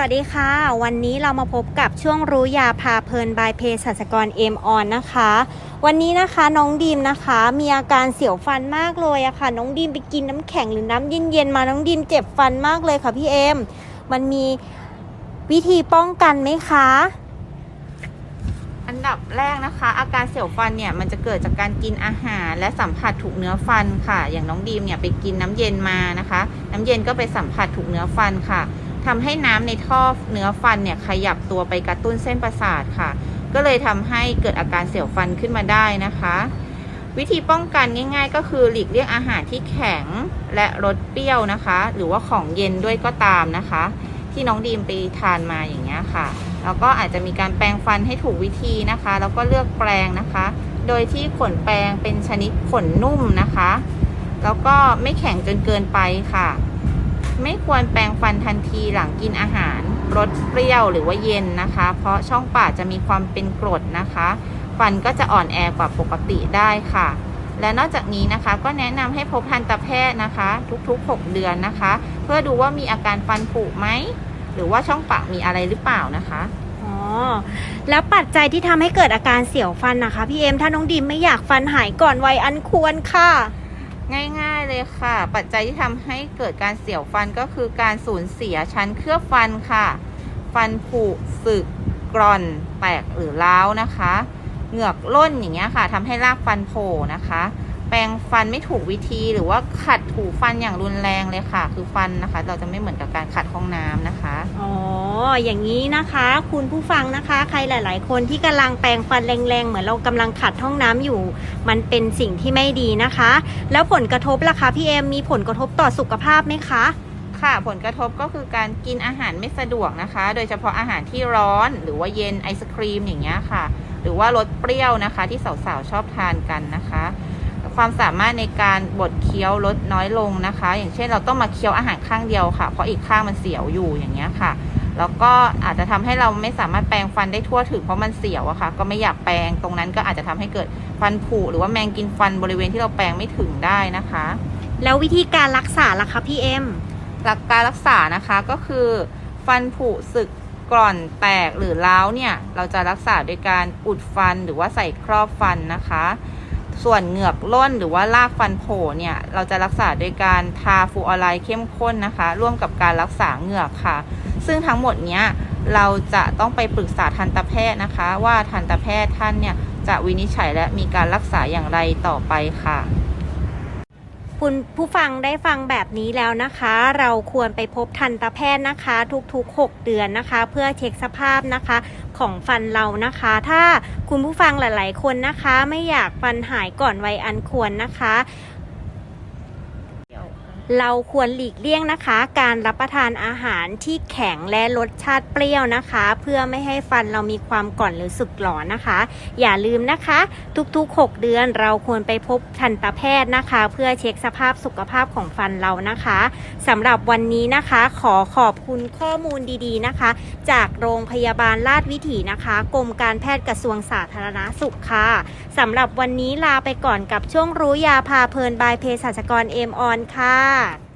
สวัสดีค่ะ วันนี้เรามาพบกับช่วงรู้ยาพาเพลินบายเพศสัชกรเอมออนนะคะ วันนี้นะคะน้องดีมนะคะ มีอาการเสียวฟันมากเลยอะค่ะ น้องดีมไปกินน้ำแข็งหรือน้ำเย็นๆมาน้องดีมเจ็บฟันมากเลยค่ะพี่เอมมันมีวิธีป้องกันไหมคะ อันดับแรกนะคะ อาการเสียวฟันเนี่ยมันจะเกิดจากการกินอาหาร และสัมผัสถูกเนื้อฟันค่ะ อย่างน้องดีมเนี่ยไปกินน้ำเย็นมานะคะ น้ำเย็นก็ไปสัมผัสถูกเนื้อฟันค่ะ ทำให้น้ำในท่อเนื้อฟันเนี่ยขยับตัวไปกระตุ้นเส้นประสาทค่ะ ก็เลยทำให้เกิดอาการเสียวฟันขึ้นมาได้นะคะ วิธีป้องกันง่าย ๆ ก็คือหลีกเลี่ยงอาหารที่แข็งและรสเปรี้ยวนะคะ หรือว่าของเย็นด้วยก็ตามนะคะ ที่น้องดีมไปทานมาอย่างเงี้ยค่ะ แล้วก็อาจจะมีการแปรงฟันให้ถูกวิธีนะคะ แล้วก็เลือกแปรงนะคะ โดยที่ขนแปรงเป็นชนิดขนนุ่มนะคะ แล้วก็ไม่แข็งจนเกินไปค่ะ ไม่ควรแปรงฟันทันทีหลังกินอาหารรสเปรี้ยวหรือว่าเย็นนะคะ เพราะช่องปากจะมีความเป็นกรดนะคะ ฟันก็จะอ่อนแอกว่าปกติได้ค่ะ และนอกจากนี้นะคะ ก็แนะนำให้พบทันตแพทย์นะคะ ทุกๆ 6 เดือนนะคะ เพื่อดูว่ามีอาการฟันผุไหมหรือว่าช่องปากมีอะไรหรือเปล่านะคะอ๋อแล้วปัจจัยที่ทำให้เกิดอาการเสียวฟันนะคะพี่เอ็มถ้าน้องดีมไม่อยากฟันหายก่อนวัยอันควรค่ะ ง่ายๆเลยค่ะ ปัจจัยที่ทำให้เกิดการเสียวฟันก็คือการสูญเสียชั้นเคลือบฟันค่ะ ฟันผุสึกกร่อนแตกหรือร้าวนะคะ เหงือกล้นอย่างเงี้ยค่ะทำให้รากฟันโผล่นะคะ แปรงฟันไม่ถูกวิธีหรือว่าขัดถูฟันอย่างรุนแรงเลยค่ะ คือฟันนะคะ เราจะไม่เหมือนกับการขัดห้องน้ำนะคะ อ๋อ อย่างนี้นะคะ คุณผู้ฟังนะคะ ใครหลาย ๆ คนที่กำลังแปรงฟันแรงๆ เหมือนเรากำลังขัดห้องน้ำอยู่ มันเป็นสิ่งที่ไม่ดีนะคะ แล้วผลกระทบล่ะคะพี่เอมมีผลกระทบต่อสุขภาพไหมคะค่ะผลกระทบก็คือการกินอาหารไม่สะดวกนะคะ โดยเฉพาะอาหารที่ร้อนหรือว่าเย็นไอศครีมอย่างเงี้ยค่ะ หรือว่ารสเปรี้ยวนะคะ ที่สาวๆชอบทานกันนะคะ ความสามารถในการบดเคี้ยวลดน้อยลงนะคะ อย่างเช่นเราต้องมาเคี้ยวอาหารข้างเดียวค่ะ เพราะอีกข้างมันเสียวอยู่อย่างเงี้ยค่ะ แล้วก็อาจจะทำให้เราไม่สามารถแปรงฟันได้ทั่วถึงเพราะมันเสียวอะค่ะ ก็ไม่อยากแปรงตรงนั้นก็อาจจะทำให้เกิดฟันผุหรือว่าแมงกินฟันบริเวณที่เราแปรงไม่ถึงได้นะคะ แล้ววิธีการรักษาล่ะคะพี่เอมหลักการรักษานะคะก็คือ ฟันผุสึกกร่อนแตกหรือร้าวเนี่ย เราจะรักษาโดยการอุดฟันหรือว่าใส่ครอบฟันนะคะ ส่วนเหงือกล้นหรือว่ารากฟันโผล่เนี่ย เราจะรักษาโดยการทาฟูออไรด์เข้มข้นนะคะ ร่วมกับการรักษาเหงือกค่ะ ซึ่งทั้งหมดเนี้ยเราจะต้องไปปรึกษาทันตแพทย์นะคะ ว่าทันตแพทย์ท่านเนี่ยจะวินิจฉัยและมีการรักษาอย่างไรต่อไปค่ะ คุณผู้ฟังได้ฟังแบบนี้แล้วนะคะ เราควรไปพบทันตแพทย์นะคะ ทุกๆ 6 เดือนนะคะ เพื่อเช็คสภาพนะคะของฟันเรานะคะ ถ้าคุณผู้ฟังหลาย ๆ คนนะคะ ไม่อยากฟันหายก่อนวัยอันควรนะคะ เราควรหลีกเลี่ยงนะคะ การรับประทานอาหารที่แข็งและรสชาติเปรี้ยวนะคะ เพื่อไม่ให้ฟันเรามีความก่อนหรือสึกหลอนนะคะ อย่าลืมนะคะ ทุกๆ 6 เดือนเราควรไปพบทันตแพทย์นะคะ เพื่อเช็คสภาพสุขภาพของฟันเรานะคะสำหรับวันนี้นะคะ ขอขอบคุณข้อมูลดีๆนะคะ จากโรงพยาบาลราชวิถีนะคะกรมการแพทย์กระทรวงสาธารณสุขค่ะสำหรับวันนี้ลาไปก่อนกับช่วงรู้ยาพาเพลินบายเภสัชกรเอมออนค่ะค่ะ